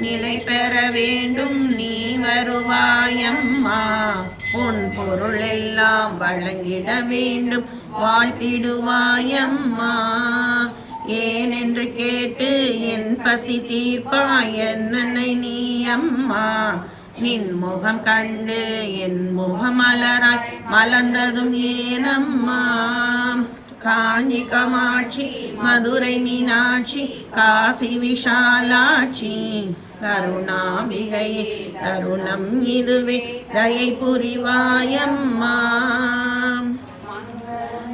நிலை பெற வேண்டும். நீ வருவாயம்மா. உன் பொருள் எல்லாம் வழங்கிட வேண்டும். வாழ்த்திடுவாயம்மா. ஏனென்று கேட்டு என் பசி தீர்ப்பா என்னை நீ அம்மா நின் முகம் கண்டு என் முகம் மலராய் மலர்ந்ததும் ஏனம்மா. காஞ்சி கமாட்சி மதுரை மீனாட்சி காசி விஷாலாட்சி. கருணாம்பிகையே தருணம் இதுவே தயை புரிவாயம்மா.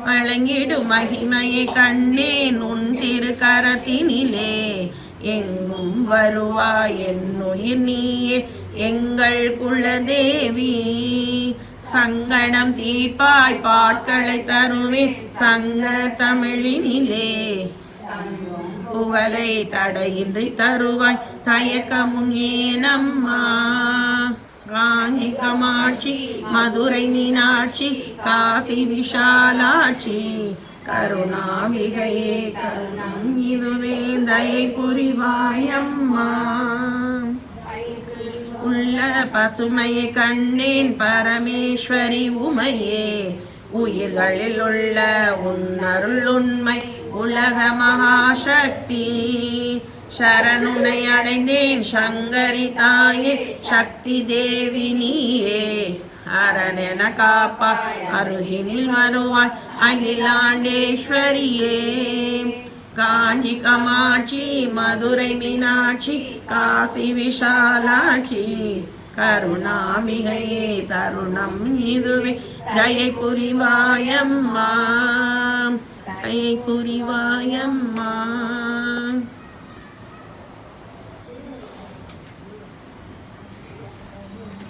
வழங்கிடும் மகிமையை கண்ணே நுண் திருக்கரத்தினிலே. எங்கும் வருவாய் என் உயிர் நீயே எங்கள் குலதேவி. சங்கடம் தீர்ப்பாய் பாட்களை தருவே சங்க தமிழினிலே புகழை தடையின்றி தருவாய் தயக்கமும் ஏனம்மா. காஞ்சி கமாட்சி மதுரை மீனாட்சி காசி விஷாலாட்சி கருணாமிகையே கருணம் இதுவே தயை புரிவாயம்மா. உள்ள பசுமை கண்டேன் பரமேஸ்வரி உமையே. உயிர்களில் உள்ள உன்னருள் உண்மை உலக மகாசக்தி. சரணுனை அடைந்தேன் சங்கரி தாயே சக்தி தேவி நீயே. அரணென காப்பா அருகினில் வருவாய் அகிலாண்டேஸ்வரியே. காஞ்சி கமாட்சி மதுரை மீனாட்சி காசி விஷாலாட்சி கருணாமிகையே தருணம் இதுவே. ஜெயை புரிவாயம்மா ஜெயை புரிவாயம்மா